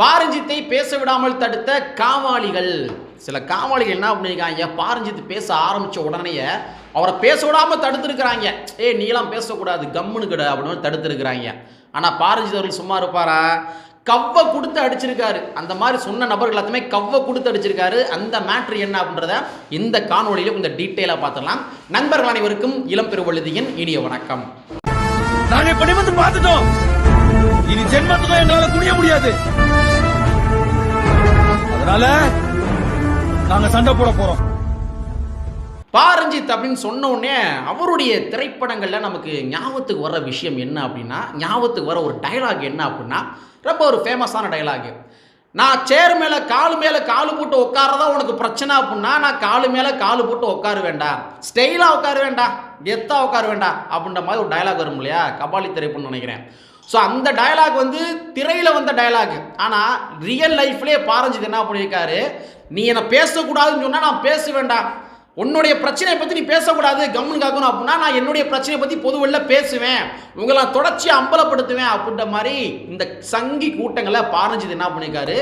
பாரஞ்சித்தை பேச விடாமல் தடுத்த காவாளிகள். சில காவாளிகள் என்ன பண்ணியிருக்காங்க பாரஞ்சித் பேச ஆரம்பித்த உடனேயே அவரை பேச விடாமல் தடுத்துருக்குறாங்க. ஏய் நீலாம் பேசக்கூடாது கம்முன்னு கிட அப்படின்னு தடுத்துருக்குறாங்க. ஆனால் பாரஞ்சித் அவர்கள் சும்மா இருப்பாரா? கவ்வை கொடுத்து அடிச்சிருக்காரு. அந்த மாதிரி சொன்ன நபர்கள் எல்லாத்தையுமே கவ்வை கொடுத்து அடிச்சிருக்காரு. அந்த மேட்ரு என்ன அப்படின்றத இந்த காணொலியில் கொஞ்சம் டீட்டெயிலாக பார்த்துடலாம். நண்பர்கள் அனைவருக்கும் இளம் பெருவழுதியின் இனிய வணக்கம். நாங்கள் இப்படி வந்து பார்த்துட்டோம். இனி ஜென்மத்துக்கும் என்னால் குடிய முடியாது. அதனால நாங்க சண்டை போட போறோம். பாரஞ்சித் அப்படின்னு சொன்ன உடனே அவருடைய திரைப்படங்கள்ல நமக்கு ஞாபகத்துக்கு வர விஷயம் என்ன அப்படின்னா ஞாபகத்துக்கு வர ஒரு டயலாக் என்ன அப்படின்னா ரொம்ப ஒரு ஃபேமஸான டயலாக் நான் சேர் மேலே காலு மேலே காலு போட்டு உட்காரதான் உனக்கு பிரச்சனை அப்படின்னா நான் காலு மேலே காலு போட்டு உட்கார வேண்டாம் ஸ்டைலாக உட்கார வேண்டாம் கெத்தாக உட்கார வேண்டாம் அப்படின்ற மாதிரி ஒரு டயலாக் வரும் இல்லையா? கபாலி திரைப்படம் நினைக்கிறேன். ஸோ அந்த டயலாக் வந்து திரையில் வந்த டயலாக் ஆனால் ரியல் லைஃப்லேயே பாரஞ்சித் என்ன பண்ணியிருக்காரு நீ என்னை பேசக்கூடாதுன்னு சொன்னால் நான் பேச வேண்டாம். உன்னுடைய பிரச்சனையை பற்றி நீ பேசக்கூடாது கம்முன்னு காக்கணும் அப்படின்னா நான் என்னுடைய பிரச்சனையை பற்றி பொதுவெளில பேசுவேன். உங்களை தொடர்ச்சி அம்பலப்படுத்துவேன் அப்படின்ற மாதிரி இந்த சங்கி கூட்டங்களை பாரஞ்சித் என்ன பண்ணியிருக்காரு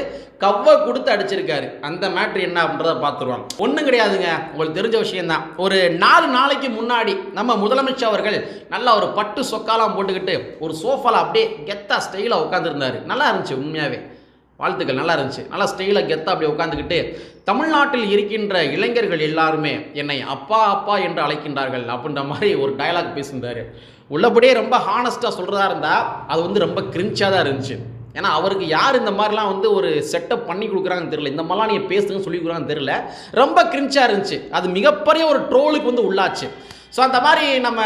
கவ்வை கொடுத்து அடிச்சிருக்காரு. அந்த மேட்ரு என்ன அப்படின்றத பார்த்துருவாங்க ஒன்றும் கிடையாதுங்க. உங்களுக்கு தெரிஞ்ச விஷயம்தான். ஒரு நாலு நாளைக்கு முன்னாடி நம்ம முதலமைச்சர் அவர்கள் நல்லா ஒரு பட்டு சொக்காலாம் போட்டுக்கிட்டு ஒரு சோஃபாவில் அப்படியே கெத்தா ஸ்டைலாக உட்காந்துருந்தாரு நல்லா இருந்துச்சு உண்மையாகவே வாழ்த்துக்கள். நல்லா இருந்துச்சு. நல்லா ஸ்டைலாக கெத்தா அப்படி உட்காந்துக்கிட்டு தமிழ்நாட்டில் இருக்கின்ற இளைஞர்கள் எல்லாருமே என்னை அப்பா அப்பா என்று அழைக்கின்றார்கள் அப்படின்ற மாதிரி ஒரு டயலாக் பேசியிருந்தார். உள்ளபடியே ரொம்ப ஹானஸ்ட்டாக சொல்கிறதா இருந்தால் அது வந்து ரொம்ப கிரிஞ்சாக தான் இருந்துச்சு. ஏன்னா அவருக்கு யார் இந்த மாதிரிலாம் வந்து ஒரு செட்டப் பண்ணி கொடுக்குறாங்கன்னு தெரியல. இந்த மாதிரிலாம் நீங்கள் பேசுங்கன்னு சொல்லி கொடுக்குறாங்கன்னு தெரியல. ரொம்ப கிரிஞ்சாக இருந்துச்சு. அது மிகப்பெரிய ஒரு ட்ரோலுக்கு வந்து உள்ளாச்சு. ஸோ அந்த மாதிரி நம்ம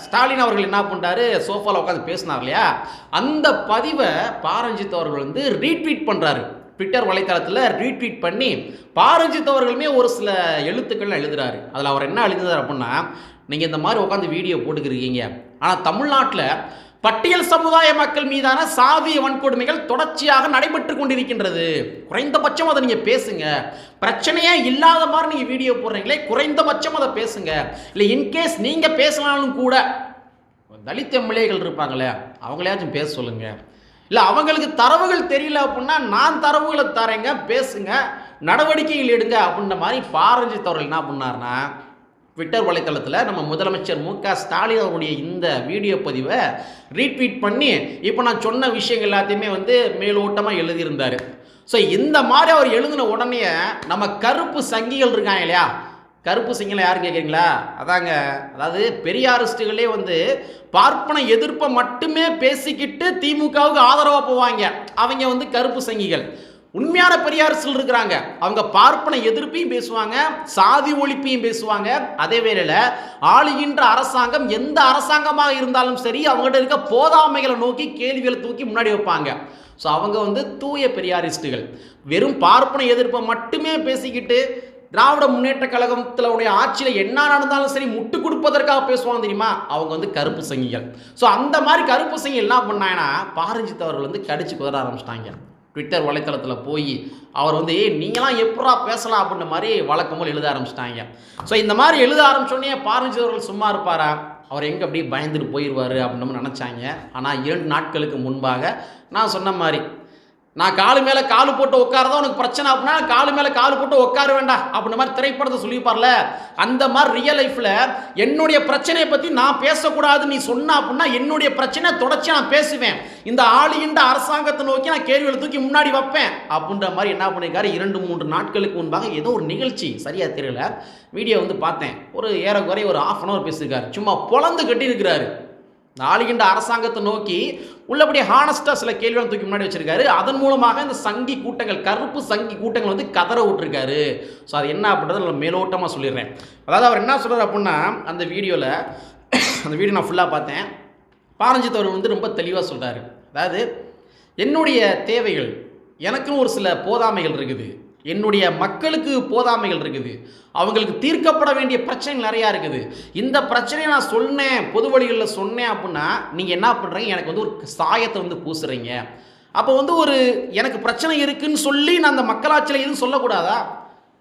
ஸ்டாலின் அவர்கள் என்ன பண்ணுறாரு சோஃபாவில் உட்காந்து பேசினார் இல்லையா? அந்த பதிவை பாரஞ்சித் அவர்கள் வந்து ரீட்வீட் பண்ணுறாரு ட்விட்டர் வலைத்தளத்தில் ரீட்வீட் பண்ணி பாரஞ்சித் அவர்களுமே ஒரு சில எழுத்துக்கள்லாம் எழுதுறாரு. அதில் அவர் என்ன எழுதுறாரு அப்படின்னா நீங்கள் இந்த மாதிரி உட்காந்து வீடியோ போட்டுக்கிருக்கீங்க ஆனால் தமிழ்நாட்டில் பட்டியல் சமுதாய மக்கள் மீதான சாதிய வன்கொடுமைகள் தொடர்ச்சியாக நடைபெற்று கொண்டிருக்கின்றது. குறைந்தபட்சம் அதை நீங்கள் பேசுங்க. பிரச்சனையே இல்லாத மாதிரி நீங்கள் வீடியோ போடுறீங்களே குறைந்தபட்சம் அதை பேசுங்க. இல்லை இன்கேஸ் நீங்கள் பேசலாம்னு கூட தலித் எம்எல்ஏகள் இருப்பாங்களே அவங்களையாச்சும் பேச சொல்லுங்க. இல்லை அவங்களுக்கு தரவுகள் தெரியல அப்படின்னா நான் தரவுகளை தரேங்க பேசுங்க நடவடிக்கைகள் எடுங்க அப்படின்ற மாதிரி பாரஞ்சித் அவர்கள் என்ன பண்ணார்னா ட்விட்டர் வலைத்தளத்தில் நம்ம முதலமைச்சர் மு க ஸ்டாலின் அவருடைய இந்த வீடியோ பதிவை ரீட்வீட் பண்ணி இப்போ நான் சொன்ன விஷயங்கள் எல்லாத்தையுமே வந்து மேலோட்டமாக எழுதியிருந்தார். ஸோ இந்த மாதிரி அவர் எழுதின உடனே நம்ம கருப்பு சங்கிகள் இருக்காங்க இல்லையா? கருப்பு சிங்களம் யாரும் கேட்குறீங்களா? அதாங்க அதாவது பெரியாரிஸ்டுகளே வந்து பார்ப்பன எதிர்ப்பை மட்டுமே பேசிக்கிட்டு திமுகவுக்கு ஆதரவாக போவாங்க. அவங்க வந்து கருப்பு சங்கிகள். உண்மையான பெரியாரிஸ்டில் இருக்கிறாங்க. அவங்க பார்ப்பன எதிர்ப்பையும் பேசுவாங்க சாதி ஒழிப்பையும் பேசுவாங்க. அதே வேளையில் ஆளுகின்ற அரசாங்கம் எந்த அரசாங்கமாக இருந்தாலும் சரி அவங்ககிட்ட இருக்க போதாமைகளை நோக்கி கேள்விகளை தூக்கி முன்னாடி வைப்பாங்க. ஸோ அவங்க வந்து தூய பெரியாரிஸ்டுகள். வெறும் பார்ப்பன எதிர்ப்பை மட்டுமே பேசிக்கிட்டு திராவிட முன்னேற்ற கழகத்தில் உடைய ஆட்சியில் என்ன நடந்தாலும் சரி முட்டு கொடுப்பதற்காக பேசுவாங்க தெரியுமா? அவங்க வந்து கருப்பு சங்கிகள். ஸோ அந்த மாதிரி கருப்பு சங்கிகள் என்ன பண்ணாங்கன்னா பாரஞ்சித் அவர்கள் வந்து கடிச்சு குதற ஆரம்பிச்சிட்டாங்க. ட்விட்டர் வலைத்தளத்தில் போய் அவர் வந்து ஏய் நீங்களாம் எப்படா பேசலாம்? அப்படின்ற மாதிரி வழக்கம் போல் எழுத ஆரம்பிச்சிட்டாங்க. ஸோ இந்த மாதிரி எழுத ஆரம்பிச்சோடனே பாரஞ்சித் சும்மா இருப்பாரா? அவர் எங்கே அப்படியே பயந்துட்டு போயிடுவார் அப்படின்னு நினச்சாங்க. ஆனால் இரண்டு நாட்களுக்கு முன்பாக நான் சொன்ன மாதிரி நான் காலு மேலே காலு போட்டு உட்காரதான் உனக்கு பிரச்சனை அப்படின்னா காலு மேலே காலு போட்டு உட்கார வேண்டாம். அப்படின்ற மாதிரி திரைப்படத்தை சொல்லியிருப்பார்ல? அந்த மாதிரி ரியல் லைஃப்பில் என்னுடைய பிரச்சனையை பற்றி நான் பேசக்கூடாது நீ சொன்ன அப்படின்னா என்னுடைய பிரச்சனை தொடர்ச்சி நான் பேசுவேன். இந்த ஆளுகின்ற அரசாங்கத்தை நோக்கி நான் கேள்விகளை தூக்கி முன்னாடி வைப்பேன். அப்படின்ற மாதிரி என்ன பண்ணியிருக்காரு இரண்டு மூன்று நாட்களுக்கு முன்பாக ஏதோ ஒரு நிகழ்ச்சி. சரியாக தெரியல. வீடியோ வந்து பார்த்தேன். ஒரு ஏறக்குறைய ஒரு ஆஃப் அன் ஹவர் பேசியிருக்காரு. சும்மா பொழந்து கட்டியிருக்கிறாரு. ஆளுகின்ற அரசாங்கத்தை நோக்கி உள்ளபடி ஹானஸ்டாக சில கேள்விகளை தூக்கி முன்னாடி வச்சிருக்காரு. அதன் மூலமாக இந்த சங்கி கூட்டங்கள் கருப்பு சங்கி கூட்டங்கள் வந்து கதற விட்டுருக்காரு. ஸோ அது என்ன அப்படின்றத நான் மேலோட்டமாக சொல்லிடுறேன். அதாவது அவர் என்ன சொல்கிறார் அப்படின்னா அந்த வீடியோவில் அந்த வீடியோ நான் ஃபுல்லாக பார்த்தேன். பாரஞ்சித் அவர்கள் வந்து ரொம்ப தெளிவாக சொல்கிறாரு அதாவது என்னுடைய தேவைகள் எனக்கும் ஒரு சில போதாமைகள் இருக்குது. என்னுடைய மக்களுக்கு போதாமைகள் இருக்குது. அவங்களுக்கு தீர்க்கப்பட வேண்டிய பிரச்சனைகள் நிறையா இருக்குது. இந்த பிரச்சனையை நான் சொன்னேன் பொது வழிகளில் சொன்னேன் அப்படின்னா நீங்கள் என்ன பண்ணுறீங்க எனக்கு வந்து ஒரு சாயத்தை வந்து பூசுறீங்க. அப்போ வந்து ஒரு எனக்கு பிரச்சனை இருக்குன்னு சொல்லி நான் அந்த மக்களாட்சியில் எதுவும் சொல்லக்கூடாதா?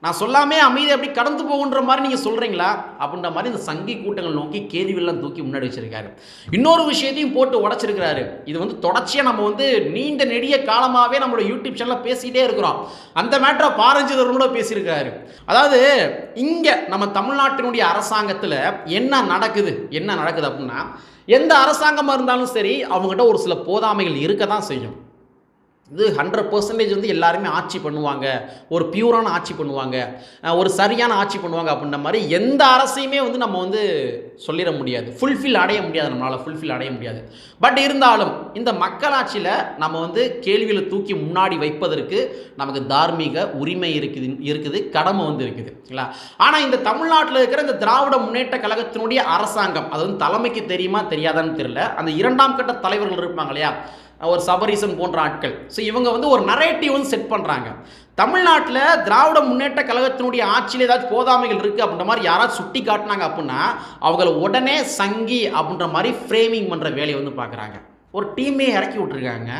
நான் சொல்லாமே அமைதி அப்படி கடந்து போகுன்ற மாதிரி நீங்கள் சொல்கிறீங்களா அப்படின்ற மாதிரி இந்த சங்கி கூட்டங்கள் நோக்கி கேள்விகள்லாம் தூக்கி முன்னாடி வச்சிருக்காரு. இன்னொரு விஷயத்தையும் போட்டு உடச்சிருக்கிறாரு. இது வந்து தொடர்ச்சியாக நம்ம வந்து நீண்ட நெடிய காலமாகவே நம்மளோட யூடியூப் சேனலில் பேசிகிட்டே இருக்கிறோம். அந்த மேட்டரை பாரஞ்சிதரோட பேசியிருக்காரு அதாவது இங்கே நம்ம தமிழ்நாட்டினுடைய அரசாங்கத்தில் என்ன நடக்குது? என்ன நடக்குது அப்படின்னா எந்த அரசாங்கமாக இருந்தாலும் சரி அவங்ககிட்ட ஒரு சில போதாமைகள் இருக்க தான் செய்யும். இது ஹண்ட்ரட் பர்சன்டேஜ் வந்து எல்லாருமே ஆட்சி பண்ணுவாங்க. ஒரு பியூரான ஆட்சி பண்ணுவாங்க. ஒரு சரியான ஆட்சி பண்ணுவாங்க அப்படின்ற மாதிரி எந்த அரசையுமே வந்து நம்ம வந்து சொல்லிட முடியாது. ஃபுல்ஃபில் அடைய முடியாது நம்மளால் ஃபுல்ஃபில் அடைய முடியாது. பட் இருந்தாலும் இந்த மக்களாட்சியில் நம்ம வந்து கேள்வியில் தூக்கி முன்னாடி வைப்பதற்கு நமக்கு தார்மீக உரிமை இருக்குது இருக்குது கடமை வந்து இருக்குது. சரிங்களா ஆனால் இந்த தமிழ்நாட்டில் இருக்கிற இந்த திராவிட முன்னேற்ற கழகத்தினுடைய அரசாங்கம் அது வந்து தலைமைக்கு தெரியுமா தெரியாதான்னு தெரியல. அந்த இரண்டாம் கட்ட தலைவர்கள் இருப்பாங்க இல்லையா? ஒரு சபரீசன் போன்ற ஆட்கள். ஸோ இவங்க வந்து ஒரு நரேட்டிவ் வந்து செட் பண்ணுறாங்க தமிழ்நாட்டில் திராவிட முன்னேற்ற கழகத்தினுடைய ஆட்சியில் ஏதாச்சும் போதாமைகள் இருக்குது அப்படின்ற மாதிரி யாராவது சுட்டி காட்டினாங்க அப்படின்னா அவங்கள உடனே சங்கி அப்படின்ற மாதிரி ஃப்ரேமிங் பண்ணுற வேலையை வந்து பார்க்குறாங்க. ஒரு டீமே இறக்கி விட்டுருக்காங்க.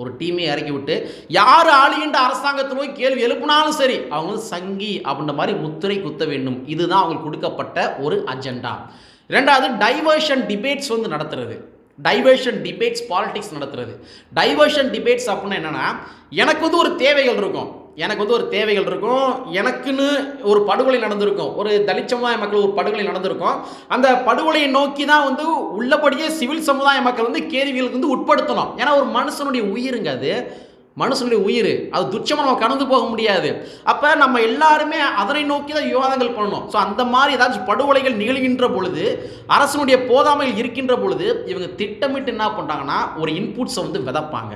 ஒரு டீமே இறக்கி விட்டு யார் ஆளுகின்ற அரசாங்கத்தை போய் கேள்வி எழுப்பினாலும் சரி அவங்க வந்து சங்கி அப்படின்ற மாதிரி முத்திரை குத்த வேண்டும். இதுதான் அவங்களுக்கு கொடுக்கப்பட்ட ஒரு அஜெண்டா ரெண்டாவது டைவர்ஷன் டிபேட்ஸ் வந்து நடத்துறது. டைவர்ஷன் டிபேட்ஸ் பாலிடிக்ஸ் நடத்துறது. டைவர்ஷன் டிபேட்ஸ் அப்படின்னா என்னென்னா எனக்கு வந்து ஒரு தேவைகள் இருக்கும். எனக்கு வந்து ஒரு தேவைகள் இருக்கும். எனக்குன்னு ஒரு படுகொலை நடந்திருக்கும். ஒரு தலித் சமுதாய மக்கள் ஒரு படுகொலை நடந்திருக்கும். அந்த படுகொலையை நோக்கி தான் வந்து உள்ளபடியே சிவில் சமுதாய மக்கள் வந்து கேள்விகளுக்கு வந்து உட்படுத்தணும். ஏன்னா ஒரு மனுஷனுடைய உயிருங்க அது. மனுஷனுடைய உயிர். அது துச்சமாக நம்ம கடந்து போக முடியாது. அப்போ நம்ம எல்லாருமே அதனை நோக்கி தான் விவாதங்கள் பண்ணணும். ஸோ அந்த மாதிரி ஏதாச்சும் படுகொலைகள் நிகழ்கின்ற பொழுது அரசனுடைய போதாமைகள் இருக்கின்ற பொழுது இவங்க திட்டமிட்டு என்ன பண்ணுறாங்கன்னா ஒரு இன்புட்ஸை வந்து விதைப்பாங்க.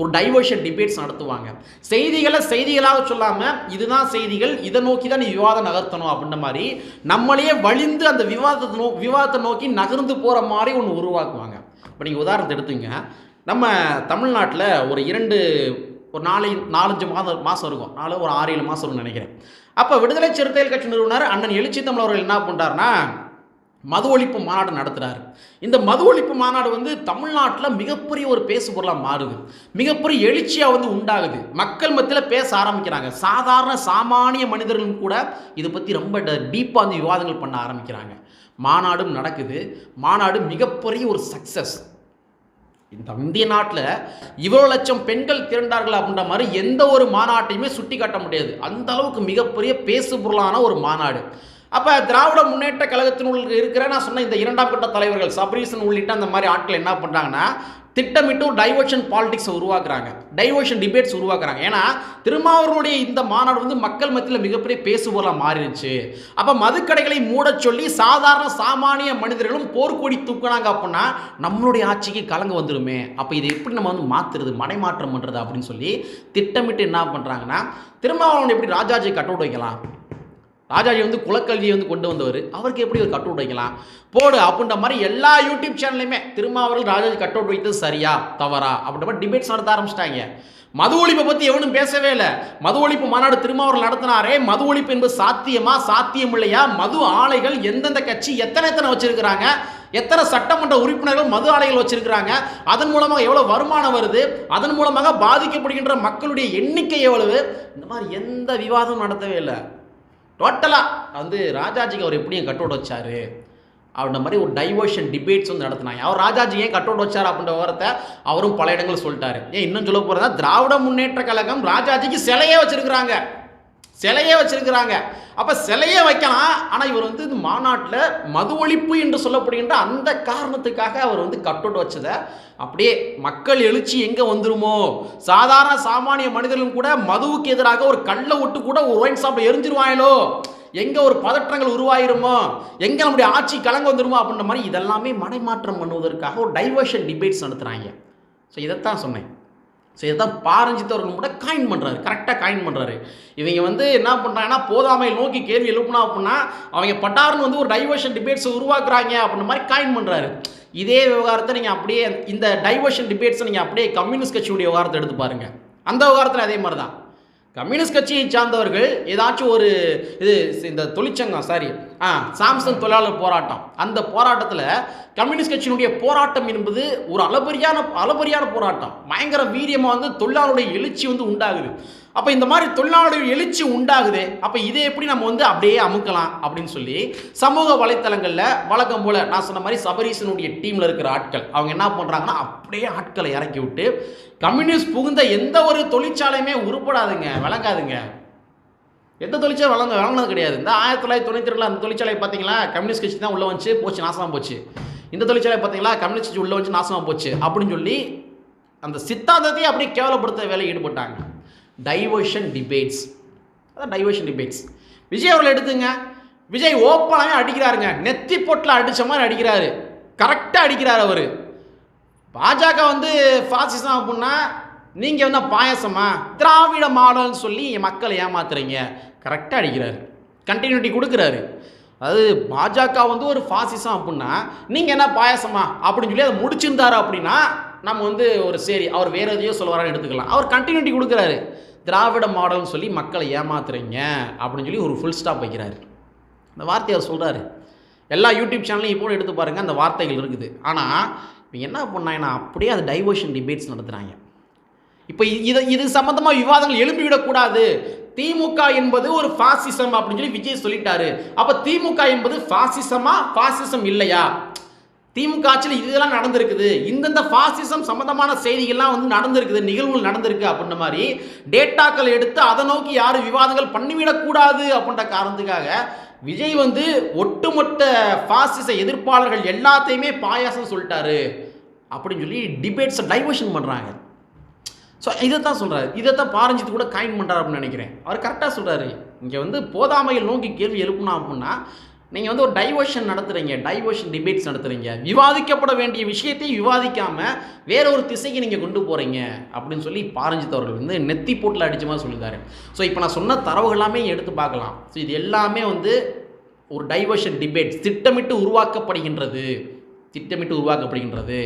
ஒரு டைவர்ஷன் டிபேட்ஸ் நடத்துவாங்க. செய்திகளை செய்திகளாக சொல்லாமல் இதுதான் செய்திகள் இதை நோக்கி தான் நீ விவாதம் நகர்த்தணும் அப்படின்ற மாதிரி நம்மளையே வழிந்து அந்த விவாதத்தை நோ விவாதத்தை நோக்கி நகர்ந்து போகிற மாதிரி ஒன்று உருவாக்குவாங்க. இப்போ நீங்கள் உதாரணத்தை எடுத்துங்க நம்ம தமிழ்நாட்டில் ஒரு இரண்டு ஒரு நாலு நாலஞ்சு மாதம் மாதம் இருக்கும். நாலு ஒரு ஆறு ஏழு மாதம் இருக்கும்னு நினைக்கிறேன். அப்போ விடுதலை சிறுத்தைகள் கட்சி நிறுவனர் அண்ணன் எழுச்சி தமிழ் அவர்கள் என்ன பண்ணுறாருன்னா மது ஒழிப்பு மாநாடு நடத்துகிறாரு இந்த மது ஒழிப்பு மாநாடு வந்து தமிழ்நாட்டில் மிகப்பெரிய ஒரு பேசு பொருளாக மாறுது. மிகப்பெரிய எழுச்சியாக வந்து உண்டாகுது. மக்கள் மத்தியில் பேச ஆரம்பிக்கிறாங்க. சாதாரண சாமானிய மனிதர்களும் கூட இதை பற்றி ரொம்ப டீப்பாக வந்து விவாதங்கள் பண்ண ஆரம்பிக்கிறாங்க. மாநாடும் நடக்குது. மாநாடு மிகப்பெரிய ஒரு சக்ஸஸ் இந்திய நாட்டில் இவ்வளோ லட்சம் பெண்கள் திரண்டார்கள் அப்படின்ற மாதிரி எந்த ஒரு மாநாட்டையுமே சுட்டி காட்ட முடியாது. அந்த அளவுக்கு மிகப்பெரிய பேசு பொருளான ஒரு மாநாடு. அப்போ திராவிட முன்னேற்ற கழகத்தினுள் இருக்கிற நான் சொன்ன இந்த இரண்டாம் கட்ட தலைவர்கள் சபரீசன் உள்ளிட்ட அந்த மாதிரி ஆட்கள் என்ன பண்ணுறாங்கன்னா திட்டமிட்டு டைவர்ஷன் பாலிடிக்ஸை உருவாக்குறாங்க. டைவர்ஷன் டிபேட்ஸ் உருவாக்குறாங்க. ஏன்னா திருமாவூருடைய இந்த மாநாடு வந்து மக்கள் மத்தியில் மிகப்பெரிய பேசுபொருளாக மாறிடுச்சு. அப்போ மதுக்கடைகளை மூடச் சொல்லி சாதாரண சாமானிய மனிதர்களும் போர்க்கொடி தூக்குனாங்க அப்படின்னா நம்மளுடைய ஆட்சிக்கு கலங்க வந்துடுமே. அப்போ இதை எப்படி நம்ம வந்து மாற்றுறது மடைமாற்றம் பண்ணுறது அப்படின்னு சொல்லி திட்டமிட்டு என்ன பண்ணுறாங்கன்னா திருமாவளவன் எப்படி ராஜாஜி கட்டோடு வைக்கலாம்? ராஜாஜி வந்து குலக்கல்வியை வந்து கொண்டு வந்தவர். அவருக்கு எப்படி ஒரு கட் வைக்கலாம்? போடு அப்படின்ற மாதிரி எல்லா யூடியூப் சேனல்லையுமே திருமாவர்கள் ராஜாஜி கட் அவுட் வைத்தது சரியா தவறா அப்படின்ற மாதிரி டிபேட்ஸ் நடத்த ஆரம்பிச்சிட்டாங்க. மது ஒழிப்பை பற்றி எவனும் பேசவே இல்லை. மது ஒழிப்பு மாநாடு திருமாவர்கள் நடத்தினாரே. மது ஒழிப்பு என்பது சாத்தியமா சாத்தியம் இல்லையா? மது ஆலைகள் எந்தெந்த கட்சி எத்தனை எத்தனை வச்சிருக்கிறாங்க? எத்தனை சட்டமன்ற உறுப்பினர்கள் மது ஆலைகள் வச்சிருக்கிறாங்க? அதன் மூலமாக எவ்வளோ வருமானம் வருது? அதன் மூலமாக பாதிக்கப்படுகின்ற மக்களுடைய எண்ணிக்கை எவ்வளவு? இந்த மாதிரி எந்த விவாதமும் நடத்தவே இல்லை. டோட்டலாக வந்து ராஜாஜிக்கு அவர் எப்படி கட் வச்சார்? அப்படின்ற மாதிரி ஒரு டைவர்ஷன் டிபேட்ஸ் வந்து நடத்தினாங்க. அவர் ராஜாஜி ஏன் கட்டோட வச்சார் அப்படின்ற விவரத்தை அவரும் பல இடங்களில் சொல்லிட்டாரு. ஏன் இன்னும் சொல்ல போகிறதா திராவிட முன்னேற்ற கழகம் ராஜாஜிக்கு சிலையே வச்சுருக்குறாங்க. சிலையே வச்சிருக்கிறாங்க. அப்போ சிலையே வைக்கலாம். ஆனால் இவர் வந்து இந்த மாநாட்டில் மது ஒழிப்பு என்று சொல்லப்படுகின்ற அந்த காரணத்துக்காக அவர் வந்து கட் அவுட் வச்சதை அப்படியே மக்கள் எழுச்சி எங்கே வந்துருமோ? சாதாரண சாமானிய மனிதர்களும் கூட மதுவுக்கு எதிராக ஒரு கல்லை விட்டு கூட ஒரு ஒயின் ஷாப்பில் எரிஞ்சிருவாங்களோ? எங்கே ஒரு பதற்றங்கள் உருவாயிருமோ? எங்கே நம்முடைய ஆட்சி கலங்க வந்துருமோ? அப்படின்ற மாதிரி இதெல்லாமே மனைமாற்றம் பண்ணுவதற்காக ஒரு டைவர்ஷன் டிபேட்ஸ் நடத்துகிறாங்க ஸோ இதைத்தான் சொன்னேன். ஸோ இதைத்தான் பாரஞ்சித் அவர்கள் கூட காயின் பண்ணுறாரு கரெக்டாக காயின் பண்ணுறாரு இவங்க வந்து என்ன பண்ணுறாங்கன்னா போதாமை நோக்கி கேள்வி எழுப்புனா அப்படின்னா அவங்க பட்டாருன்னு வந்து ஒரு டைவர்ஷன் டிபேட்ஸை உருவாக்குறாங்க அப்படின்ற மாதிரி காயின் பண்ணுறாரு இதே விவகாரத்தை நீங்கள் அப்படியே இந்த டைவர்ஷன் டிபேட்ஸை நீங்கள் அப்படியே கம்யூனிஸ்ட் கட்சியுடைய விவகாரத்தை எடுத்து பாருங்கள் அந்த விவகாரத்தில் அதே மாதிரி தான் கம்யூனிஸ்ட் கட்சியை சார்ந்தவர்கள் ஏதாச்சும் ஒரு இது இந்த தொழிற்சங்கம் சாரி ஆ சாம்சங் தொழிலாளர் போராட்டம். அந்த போராட்டத்தில் கம்யூனிஸ்ட் கட்சியினுடைய போராட்டம் என்பது ஒரு அளபரியான அளபரியான போராட்டம். பயங்கர வீரியமாக வந்து தொழிலாளருடைய எழுச்சி வந்து உண்டாகுது. அப்போ இந்த மாதிரி தொழிலாளர்கள் எழுச்சி உண்டாகுது அப்போ இதை எப்படி நம்ம வந்து அப்படியே அமுக்கலாம் அப்படின்னு சொல்லி சமூக வலைத்தளங்களில் வழக்கம் போல் நான் சொன்ன மாதிரி சபரீசனுடைய டீமில் இருக்கிற ஆட்கள் அவங்க என்ன பண்ணுறாங்கன்னா அப்படியே ஆட்களை இறக்கி விட்டு கம்யூனிஸ்ட் புகுந்த எந்த ஒரு தொழிற்சாலையுமே உருப்படாதுங்க விளங்காதுங்க. எந்த தொழிற்சாலை வளர்ந்து வளர்ந்தது கிடையாது. இந்த ஆயிரத்தி தொள்ளாயிரத்தி தொண்ணூற்றி ரெண்டில் அந்த தொழிற்சாலை பார்த்தீங்களா கம்யூனிஸ்ட் கட்சி தான் உள்ள வந்துச்சு போச்சு நாசமாக போச்சு. இந்த தொழிற்சாலை பார்த்தீங்களா கம்யூனிஸ்ட் கட்சி உள்ள வந்து நாசமாக போச்சு. அப்படின்னு சொல்லி அந்த சித்தாந்தத்தையே அப்படியே கேவலப்படுத்த வேலையை ஈடுபட்டாங்க. டைவர்ஷன் டிபேட்ஸ் அதான் டைவர்ஷன் டிபேட்ஸ் விஜய் அவர்கள் எடுத்துங்க. விஜய் ஓப்பனாகவே அடிக்கிறாருங்க. நெத்தி பொட்டில் அடித்த மாதிரி அடிக்கிறாரு. கரெக்டாக அடிக்கிறார் அவர். பாஜக வந்து ஃபாசிசம் அப்படின்னா நீங்கள் வந்து பாயசமா? திராவிட மாடல்னு சொல்லி என் மக்களை ஏமாத்துறீங்க. கரெக்டாக அடிக்கிறாரு. கண்டினியூட்டி கொடுக்குறாரு. அதாவது பாஜக வந்து ஒரு ஃபாசிசம் அப்படின்னா நீங்கள் என்ன பாயசமா? அப்படின்னு சொல்லி அதை முடிச்சிருந்தாரு அப்படின்னா நம்ம வந்து ஒரு சரி அவர் வேறு எதையோ சொல்லுவாரான்னு எடுத்துக்கலாம். அவர் கண்டினியூட்டி கொடுக்குறாரு. திராவிட மாடல்னு சொல்லி மக்களை ஏமாத்துறீங்க அப்படின்னு சொல்லி ஒரு ஃபுல் ஸ்டாப் வைக்கிறாரு. அந்த வார்த்தையை அவர் சொல்கிறாரு எல்லா யூடியூப் சேனலையும் இப்போ எடுத்து பாருங்கள் அந்த வார்த்தைகள் இருக்குது. ஆனால் இப்போ என்ன பண்ணாங்கன்னா அப்படியே அது டைவர்ஷன் டிபேட்ஸ் நடத்துகிறாங்க இப்போ இது இது சம்மந்தமாக விவாதங்கள் எழுப்பிவிடக்கூடாது திமுக என்பது ஒரு ஃபாசிசம் அப்படின்னு சொல்லி விஜய் சொல்லிட்டாரு. அப்போ திமுக என்பது ஃபாசிசமா ஃபாசிசம் இல்லையா? திமுக ஆட்சியில் இதெல்லாம் நடந்திருக்குது. இந்தந்த ஃபாசிசம் சம்பந்தமான செய்திகள்லாம் வந்து நடந்திருக்குது நிகழ்வுகள் நடந்திருக்கு அப்படின்ற மாதிரி டேட்டாக்கள் எடுத்து அதை நோக்கி யாரும் விவாதங்கள் பண்ணிவிடக்கூடாது அப்படின்ற காரணத்துக்காக விஜய் வந்து ஒட்டுமொத்த ஃபாசிச எதிர்ப்பாளர்கள் எல்லாத்தையுமே பாயாசம் சொல்லிட்டாரு அப்படின்னு சொல்லி டிபேட்ஸை டைவர்ஷன் பண்ணுறாங்க ஸோ இதை தான் சொல்கிறாரு இதை தான் பாரஞ்சித்து கூட காயின் பண்ணுறாரு அப்படின்னு நினைக்கிறேன். அவர் கரெக்டாக சொல்கிறாரு இங்கே வந்து போதாமையில் நோக்கி கேள்வி எழுப்பணும் அப்படின்னா நீங்கள் வந்து ஒரு டைவர்ஷன் நடத்துகிறீங்க டைவர்ஷன் டிபேட்ஸ் நடத்துகிறீங்க விவாதிக்கப்பட வேண்டிய விஷயத்தையும் விவாதிக்காமல் வேற ஒரு திசைக்கு நீங்கள் கொண்டு போகிறீங்க அப்படின்னு சொல்லி பாரஞ்சித் அவர்கள் வந்து நெத்தி போட்டில் அடித்த மாதிரி சொல்லியிருக்காரு. ஸோ இப்போ நான் சொன்ன தரவு எல்லாமே எடுத்து பார்க்கலாம். ஸோ இது எல்லாமே வந்து ஒரு டைவர்ஷன் டிபேட்ஸ் திட்டமிட்டு உருவாக்கப்படுகின்றது. திட்டமிட்டு உருவாக்கப்படுகின்றது.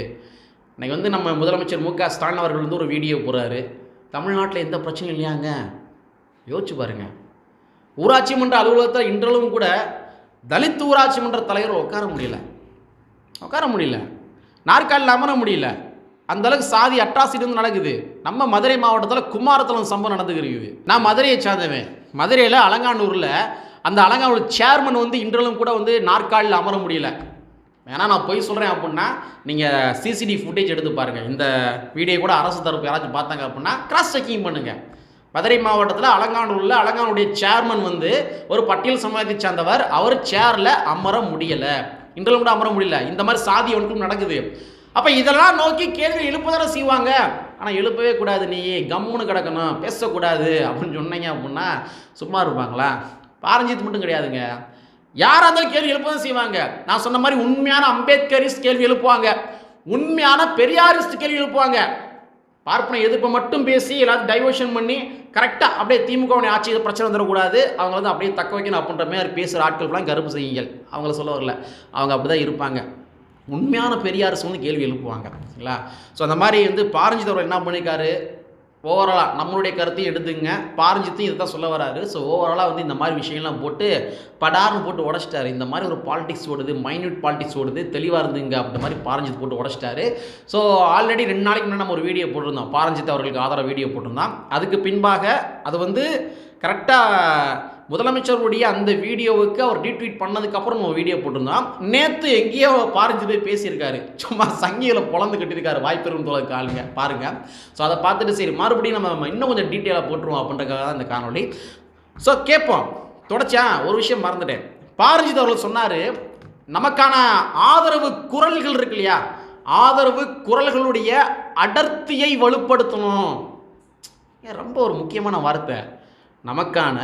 இன்றைக்கி வந்து நம்ம முதலமைச்சர் மு க ஸ்டாலின் அவர்கள் வந்து ஒரு வீடியோ போடுறாரு. தமிழ்நாட்டில் எந்த பிரச்சனையும் இல்லையாங்க? யோசிச்சு பாருங்க. ஊராட்சி மன்ற அலுவலகத்தில் இன்றளவும் கூட தலித் ஊராட்சி மன்ற தலைவர் உட்கார முடியல. உட்கார முடியல. நாற்காலில் அமர முடியல. அந்த அளவுக்கு சாதி அட்ராசிட்டி வந்து நடக்குது. நம்ம மதுரை மாவட்டத்தில் குமாரத்தலம் சம்பவம் நடந்துக்கிறது நான் மதுரையை சார்ந்தவன். மதுரையில் அலங்கானூரில் அந்த அலங்கானூர் சேர்மன் வந்து இன்றளவும் கூட வந்து நாற்காலில் அமர முடியல. ஏன்னா நான் போய் சொல்கிறேன் அப்படின்னா நீங்கள் சிசிடிவி ஃபுட்டேஜ் எடுத்து பாருங்கள் இந்த வீடியோ கூட அரசு தரப்பு யாராச்சும் பார்த்தாங்க அப்படின்னா கிராஸ் செக்கிங் பண்ணுங்கள் மதுரை மாவட்டத்தில் அலங்கானூரில் அலங்கானுடைய சேர்மன் வந்து ஒரு பட்டியல் சமுதாயத்தை சார்ந்தவர். அவர் சேரில் அமர முடியலை. இன்றைலும் கூட அமர முடியல. இந்த மாதிரி சாதி ஒன்றும் நடக்குது. அப்போ இதெல்லாம் நோக்கி கேள்வி எழுப்புதானே செய்வாங்க. ஆனால் எழுப்பவே கூடாது நீ. கம்முன்னு கிடக்கணும். பேசக்கூடாது. அப்படின்னு சொன்னீங்க அப்படின்னா சும்மா இருப்பாங்களா? பாரஞ்சித் மட்டும் கிடையாதுங்க. யாராக இருந்தாலும் கேள்வி எழுப்ப தான் செய்வாங்க. நான் சொன்ன மாதிரி உண்மையான அம்பேத்கரிஸ்ட் கேள்வி எழுப்புவாங்க. உண்மையான பெரியாரிஸ்ட் கேள்வி எழுப்புவாங்க. பார்ப்பன எதிர்ப்பை மட்டும் பேசி எல்லாத்தையும் டைவர்ஷன் பண்ணி கரெக்டாக அப்படியே திமுகவுடைய ஆட்சியில் பிரச்சனை வந்துடக்கூடாது. அவங்க வந்து அப்படியே தக்க வைக்கணும் அப்படின்ற மாதிரி பேசுகிற ஆட்கள்லாம் கருப்பு செய்யுங்கள். அவங்கள சொல்ல வரல. அவங்க அப்படி தான் இருப்பாங்க. உண்மையான பெரியாரிஸ் வந்து கேள்வி எழுப்புவாங்க. சரிங்களா? ஸோ அந்த மாதிரி வந்து பாரஞ்சித் அவர்கள் என்ன பண்ணியிருக்காரு? ஓவராலாக நம்மளுடைய கருத்தையும் எடுத்துங்க பாரஞ்சித்தையும் இதை தான் சொல்ல வராரு. ஸோ ஓவராலாக வந்து இந்த மாதிரி விஷயங்கள்லாம் போட்டு படார்னு போட்டு உடச்சிட்டாரு. இந்த மாதிரி ஒரு பாலிடிக்ஸ் ஓடுது மைன்யூட் பாலிடிக்ஸ் ஓடுது தெளிவாக இருந்துங்க அப்படின்ற மாதிரி பாரஞ்சித் போட்டு உடச்சிட்டாரு. ஸோ ஆல்ரெடி ரெண்டு நாளைக்கு முன்னாடி நம்ம ஒரு வீடியோ போட்டிருந்தோம். பாரஞ்சித் அவர்களுக்கு ஆதரவு வீடியோ போட்டிருந்தோம் அதுக்கு பின்பாக அது வந்து கரெக்டாக முதலமைச்சருடைய அந்த வீடியோவுக்கு அவர் ரீட்வீட் பண்ணதுக்கப்புறம் நம்ம வீடியோ போட்டிருந்தோம் நேற்று எங்கேயோ பாரிஞ்சு போய் பேசியிருக்காரு. சும்மா சங்கியில் பொழந்து கட்டியிருக்காரு. வாய்ப்பெரும் தோழருக்கு ஆளுங்க பாருங்கள் ஸோ அதை பார்த்துட்டு சரி மறுபடியும் நம்ம இன்னும் கொஞ்சம் டீட்டெயிலாக போட்டுருவோம் அப்படின்றக்காக தான் இந்த காணொலி ஸோ கேட்போம். தொடச்சா ஒரு விஷயம் மறந்துட்டேன். பாரஞ்சித் அவர்கள் சொன்னார் நமக்கான ஆதரவு குரல்கள் இருக்கு இல்லையா? ஆதரவு குரல்களுடைய அடர்த்தியை வலுப்படுத்தணும். ஏன் ரொம்ப ஒரு முக்கியமான வார்த்தை. நமக்கான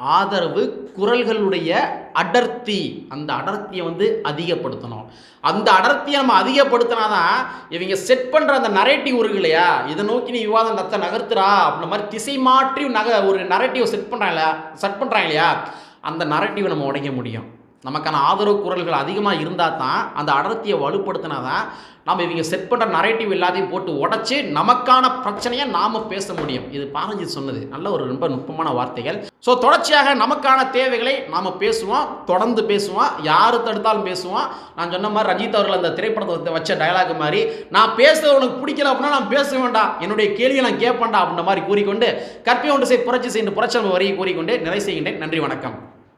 ஆதரவு குரல்களுடைய அடர்த்தி. அந்த அடர்த்தியை வந்து அதிகப்படுத்தணும். அந்த அடர்த்தியை நம்ம அதிகப்படுத்தினா தான் இவங்க செட் பண்ணுற அந்த நரேட்டிவ் இருக்கு இல்லையா? இதை நோக்கி நீ விவாதம் நத்த நகர்த்துறா அப்படின்ற மாதிரி திசை மாற்றி நக ஒரு நரேட்டிவ் செட் பண்ணுறாங்களா செட் பண்ணுறாங்க இல்லையா? அந்த நரேட்டிவை நம்ம உடைக்க முடியும். நமக்கான ஆதரவு குரல்கள் அதிகமாக இருந்தால் தான் அந்த அடர்த்தியை வலுப்படுத்தினா தான் நம்ம இவங்க செட் பண்ணுற நரேட்டிவ் எல்லாத்தையும் போட்டு உடச்சி நமக்கான பிரச்சனையை நாம் பேச முடியும். இது பாரஞ்சி சொன்னது. நல்ல ஒரு ரொம்ப நுட்பமான வார்த்தைகள். ஸோ தொடர்ச்சியாக நமக்கான தேவைகளை நாம் பேசுவோம் தொடர்ந்து பேசுவோம் யார் தடுத்தாலும் பேசுவோம். நான் சொன்ன மாதிரி ரஞ்சித் அவர்கள் அந்த திரைப்படத்தை வச்ச டயலாக் மாதிரி நான் பேசுறது உனக்கு பிடிக்கல அப்படின்னா நான் பேச வேண்டாம். என்னுடைய கேள்வியை நான் கேட்பேன்டா அப்படின்ற மாதிரி கூறிக்கொண்டு கற்பை ஒன்று செய் புரட்சி செய்து புரட்சி வரையை கூறிக்கொண்டு நிறை செய்கின்றேன். நன்றி வணக்கம்.